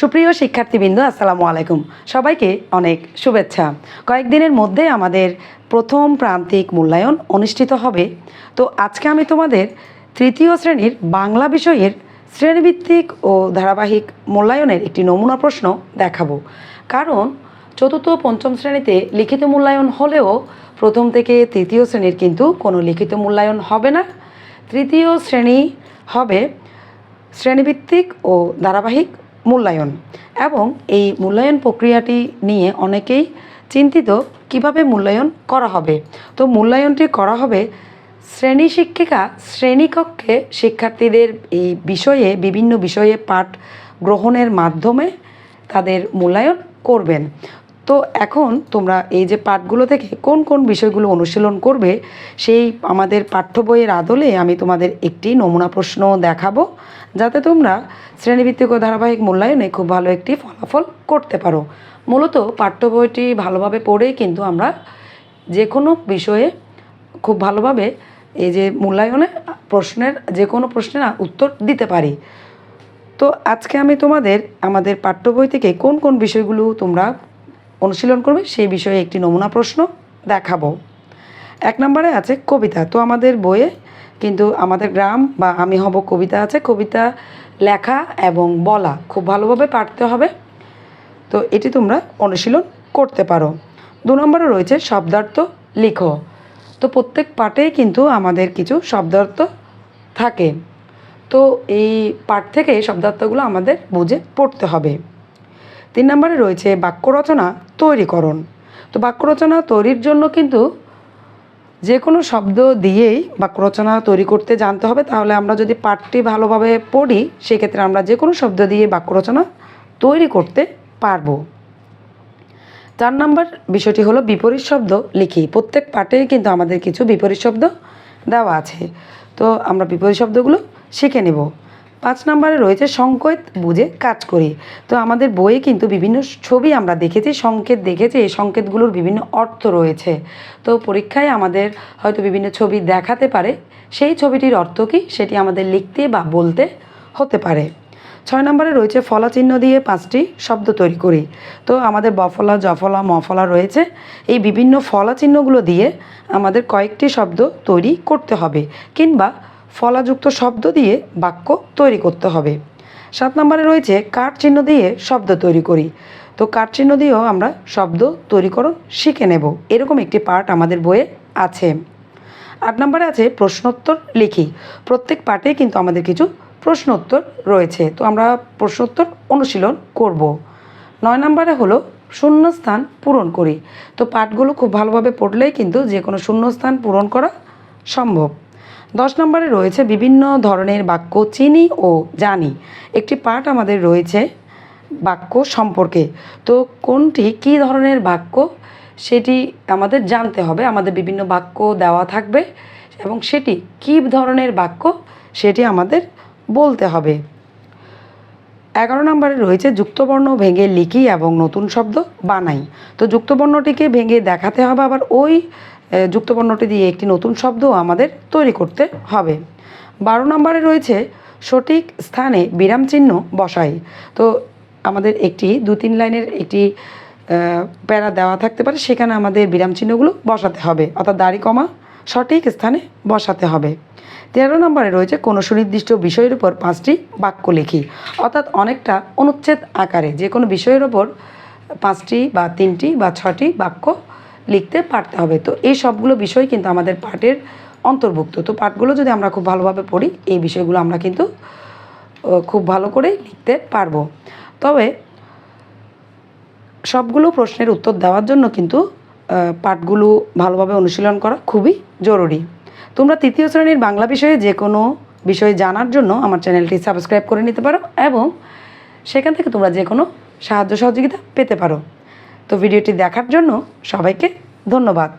সুপ্রিয় শিক্ষার্থীবৃন্দ, আসসালামু আলাইকুম। সবাইকে অনেক শুভেচ্ছা। কয়েকদিনের মধ্যে আমাদের প্রথম প্রান্তিক মূল্যায়ন অনুষ্ঠিত হবে। তো আজকে আমি তোমাদের তৃতীয় শ্রেণির বাংলা বিষয়ের শ্রেণীভিত্তিক ও ধারাবাহিক মূল্যায়নের একটি নমুনা প্রশ্ন দেখাবো। কারণ চতুর্থ পঞ্চম শ্রেণীতে লিখিত মূল্যায়ন হলেও প্রথম থেকে তৃতীয় শ্রেণির কিন্তু কোনো লিখিত মূল্যায়ন হবে না। তৃতীয় শ্রেণি হবে শ্রেণীভিত্তিক ও ধারাবাহিক মূল্যায়ন এবং এই মূল্যায়ন প্রক্রিয়াটি নিয়ে অনেকেই চিন্তিত কীভাবে মূল্যায়ন করা হবে। তো মূল্যায়নটি করা হবে শ্রেণি শিক্ষিকা শ্রেণীকক্ষে শিক্ষার্থীদের এই বিষয়ে, বিভিন্ন বিষয়ে পাঠ গ্রহণের মাধ্যমে তাদের মূল্যায়ন করবেন। তো এখন তোমরা এই যে পাঠগুলো থেকে কোন কোন বিষয়গুলো অনুশীলন করবে, সেই আমাদের পাঠ্য বইয়ের আদলে আমি তোমাদের একটি নমুনা প্রশ্ন দেখাবো। যাতে তোমরা শ্রেণীভিত্তিক ও ধারাবাহিক মূল্যায়নে খুব ভালো একটি ফলাফল করতে পারো। মূলত পাঠ্য বইটি ভালোভাবে পড়েই কিন্তু আমরা যে কোনো বিষয়ে খুব ভালোভাবে এই যে মূল্যায়নে প্রশ্নের যে কোনো প্রশ্নের উত্তর দিতে পারি। তো আজকে আমি তোমাদের, আমাদের পাঠ্য বই থেকে কোন কোন বিষয়গুলো তোমরা অনুশীলন করবে সেই বিষয়ে একটি নমুনা প্রশ্ন দেখাবো। এক নম্বরে আছে কবিতা। তো আমাদের বইয়ে কিন্তু আমাদের গ্রাম বা আমি হব কবিতা আছে, কবিতা লেখা এবং বলা খুব ভালোভাবে পারতে হবে। তো এটি তোমরা অনুশীলন করতে পারো। দু নম্বরে রয়েছে শব্দার্থ লিখো। তো প্রত্যেক পাঠেই কিন্তু আমাদের কিছু শব্দার্থ থাকে। তো এই পাঠ থেকে শব্দার্থগুলো আমাদের বুঝে পড়তে হবে। তিন নম্বরে রয়েছে বাক্য রচনা তৈরিকরণ। তো বাক্য রচনা তৈরির জন্য কিন্তু যে কোনো শব্দ দিয়েই বাক্য রচনা তৈরি করতে জানতে হবে, তাহলে আমরা যদি পাঠটি ভালোভাবে পড়ি, সেক্ষেত্রে আমরা যে কোনো শব্দ দিয়ে বাক্য রচনা তৈরি করতে পারব। চার নম্বর বিষয়টি হলো বিপরীত শব্দ লিখি। প্রত্যেক পাঠেই কিন্তু আমাদের কিছু বিপরীত শব্দ দেওয়া আছে। তো আমরা বিপরীত শব্দগুলো শিখে নেব। পাঁচ নম্বরে রয়েছে সংকেত বুঝে কাজ করি। তো আমাদের বইয়ে কিন্তু বিভিন্ন ছবি আমরা দেখেছি, সংকেত দেখেছি, এই সংকেতগুলোর বিভিন্ন অর্থ রয়েছে। তো পরীক্ষায় আমাদের হয়তো বিভিন্ন ছবি দেখাতে পারে, সেই ছবিটির অর্থ কী সেটি আমাদের লিখতে বা বলতে হতে পারে। ছয় নম্বরে রয়েছে ফলা চিহ্ন দিয়ে পাঁচটি শব্দ তৈরি করি। তো আমাদের বফলা, জফলা, মফলা রয়েছে। এই বিভিন্ন ফলা চিহ্নগুলো দিয়ে আমাদের কয়েকটি শব্দ তৈরি করতে হবে কিংবা ফলাযুক্ত শব্দ দিয়ে বাক্য তৈরি করতে হবে। সাত নম্বরে রয়েছে কাঠ চিহ্ন দিয়ে শব্দ তৈরি করি। তো কাঠ চিহ্ন দিয়েও আমরা শব্দ তৈরিকরণ শিখে নেব। এরকম একটি পার্ট আমাদের বইয়ে আছে। আট নম্বরে আছে প্রশ্নোত্তর লিখি। প্রত্যেক পাঠে কিন্তু আমাদের কিছু প্রশ্নোত্তর রয়েছে। তো আমরা প্রশ্নোত্তর অনুশীলন করব। নয় নম্বরে হলো শূন্যস্থান পূরণ করি। তো পাঠগুলো খুব ভালোভাবে পড়লেই কিন্তু যে কোনো শূন্যস্থান পূরণ করা সম্ভব। দশ নম্বরে রয়েছে বিভিন্ন ধরনের বাক্য চিনি ও জানি। একটি পাঠ আমাদের রয়েছে বাক্য সম্পর্কে। তো কোনটি, কী ধরনের বাক্য, সেটি আমাদের জানতে হবে। আমাদের বিভিন্ন বাক্য দেওয়া থাকবে এবং সেটি কী ধরনের বাক্য, সেটি আমাদের বলতে হবে। এগারো নম্বরে রয়েছে যুক্তবর্ণ ভেঙে লিখি এবং নতুন শব্দ বানাই। তো যুক্তবর্ণটিকে ভেঙে দেখাতে হবে, আবার ওই যুক্তবর্ণটি দিয়ে একটি নতুন শব্দ আমাদের তৈরি করতে হবে। বারো নম্বরে রয়েছে সঠিক স্থানে বিরাম চিহ্ন বসাই। তো আমাদের একটি, দু তিন লাইনের একটি প্যারা দেওয়া থাকতে পারে, সেখানে আমাদের বিরাম চিহ্নগুলো বসাতে হবে। অর্থাৎ দাড়ি কমা সঠিক স্থানে বসাতে হবে। তেরো নম্বরে রয়েছে কোনো সুনির্দিষ্ট বিষয়ের উপর পাঁচটি বাক্য লিখি। অর্থাৎ অনেকটা অনুচ্ছেদ আকারে যে কোনো বিষয়ের ওপর পাঁচটি বা তিনটি বা ছটি বাক্য লিখতে পারতে হবে। তো এই সবগুলো বিষয় কিন্তু আমাদের পাঠের অন্তর্ভুক্ত। তো পাঠগুলো যদি আমরা খুব ভালোভাবে পড়ি, এই বিষয়গুলো আমরা কিন্তু খুব ভালো করে লিখতে পারব। তবে সবগুলো প্রশ্নের উত্তর দেওয়ার জন্য কিন্তু পাঠগুলো ভালোভাবে অনুশীলন করা খুবই জরুরি। তোমরা তৃতীয় শ্রেণির বাংলা বিষয়ে যে কোনো বিষয় জানার জন্য আমার চ্যানেলটি সাবস্ক্রাইব করে নিতে পারো এবং সেখান থেকে তোমরা যে কোনো সাহায্য সহযোগিতা পেতে পারো। তো ভিডিওটি দেখার জন্য সবাইকে ধন্যবাদ।